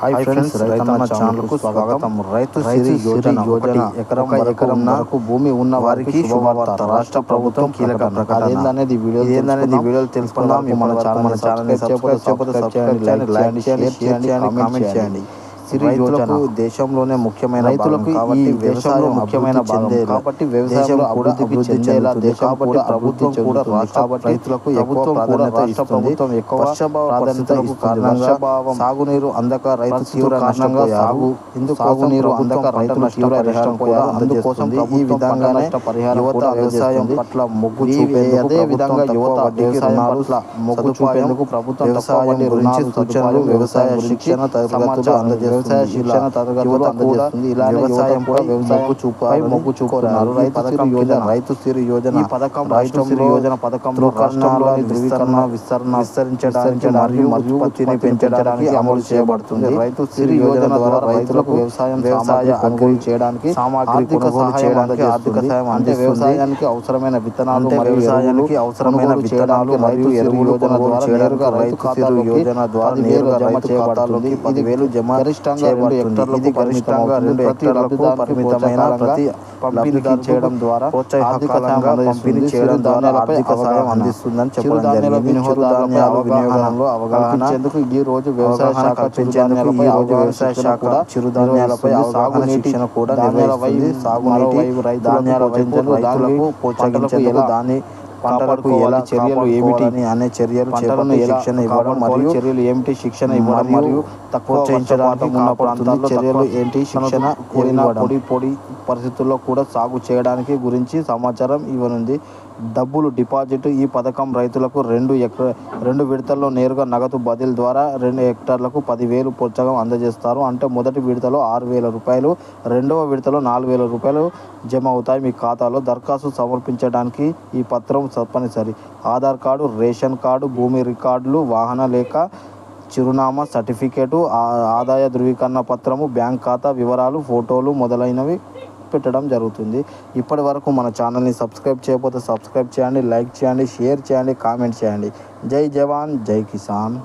Hi friends రైతన్న ఛానల్కు స్వాగతం. రైతు సిరి యోజన యోజన ఎకరం ఎకరం వరకు భూమి ఉన్న వారికి శుభవార్త. రాష్ట్ర ప్రభుత్వం కీలక ప్రకటన. ఏందనేది వీడియో ఏందనేది వీడియోలు తెలుసుకుందాం. మన ఛానల్ మన ఛానల్ సబ్స్క్రైబ్ చేయండి లైక్ చేయండి షేర్ చేయండి కామెంట్ చేయండి. సిరి యోజన దేశంలోనే ముఖ్యమైన రైతులకు ఈ దేశంలో ముఖ్యమైన భాగం. కాబట్టి వ్యవసాయం కూడా అభివృద్ధి చెందేలా దేశం కూడా ప్రభుత్వం కూడా రాష్ట్ర రైతులకు కూడా రాష్ట్ర ప్రభుత్వం ఎక్కువ పరిస్థితులకు కారణంగా సాగునీరు అందక రైతు తీవ్ర నష్టంగా సాగు ఇందుకు సాగునీరు అందక రైతులు తీవ్ర నష్టం కూడా అందుకోసం ఈ విధంగానే యువత వ్యవసాయం పట్ల మొగ్గు అదే విధంగా యువత వ్యవసాయం మొగ్గు చూపేందుకు ప్రభుత్వం వ్యవసాయం గురించి సూచనలు వ్యవసాయ శిక్షణ తరగతులు అందజేస్తుంది. వ్యవసాయ శిక్షణ తరగతులు అందజేస్తుంది ఇలా వ్యవసాయం కూడా వ్యవసాయం చూపై మొగ్గు చూపుతున్నారు. రైతు యోజన రైతు సిరి యోజన ఈ పథకం రాష్ట్రంలో యోజన పథకంలో రాష్ట్రంలోని ధృవీకరణ విస్తరణ విస్తరించడానికి మరియు మరియు ఉత్పత్తిని పెంచడానికి అమలు చేయబడుతుంది. రైతు సిరి యోజన ద్వారా రైతులకు వ్యవసాయం వ్యవసాయ కొనుగోలు చేయడానికి సామాగ్రి కొనుగోలు చేయడానికి ఆర్థిక సాయం అంటే వ్యవసాయానికి అవసరమైన విత్తనాలు వ్యవసాయానికి అవసరమైన విత్తనాలు మరియు ఎరువులు నేరుగా రైతు యోజన ద్వారా నేరుగా రైతు ఖాతాలోకి పదివేలు జమ చేయబడుతుంది చేయడం ద్వారా పంపిణీ చేయడం ద్వారా ఆర్థిక సాయం అందిస్తుందని చెప్పడం జరిగింది. చిరుధాన్యాల వినియోగంలో అవగాహన ఈ రోజు వ్యవసాయ శాఖ పెంచేందుకు ఈ రోజు వ్యవసాయ శాఖ చిరుధాన్యాలపై అవగాహన శిక్షణ కూడా నిర్వహిస్తుంది. సాగునీటి ధాన్యాల వైద్యులు రైతులకు ప్రోత్సహించేందుకు దాని పంటలకు ఎలా చర్యలు ఏమిటి అనే చర్యలు పంటలను శిక్షణ ఇవ్వడం మరియు చర్యలు ఏమిటి శిక్షణ ఇవ్వడం మరియు తక్కువ చేయించడానికి ఉన్న ప్రాంతాల్లో చర్యలు ఏంటి శిక్షణ కూడిన పొడి పొడి పరిస్థితుల్లో కూడా సాగు చేయడానికి గురించి సమాచారం ఇవ్వనుంది. డబ్బులు డిపాజిట్ ఈ పథకం రైతులకు రెండు ఎక రెండు విడతల్లో నేరుగా నగదు బదిలీ ద్వారా రెండు హెక్టార్లకు పదివేలు ప్రోత్సాహం అందజేస్తారు. అంటే మొదటి విడతలో ఆరు వేల రూపాయలు రెండవ విడతలో నాలుగు వేల రూపాయలు జమ అవుతాయి. మీ ఖాతాలో దరఖాస్తు సమర్పించడానికి ఈ పత్రం తప్పనిసరి. ఆధార్ కార్డు రేషన్ కార్డు భూమి రికార్డులు వాహన లేఖ చిరునామా సర్టిఫికేటు ఆదాయ ధృవీకరణ పత్రము బ్యాంక్ ఖాతా వివరాలు ఫోటోలు మొదలైనవి పెట్టడం జరుగుతుంది. ఇప్పటి వరకు మన ఛానల్ని సబ్స్క్రైబ్ చేయకపోతే సబ్స్క్రైబ్ చేయండి లైక్ చేయండి షేర్ చేయండి కామెంట్ చేయండి. జై జవాన్ జై కిసాన్.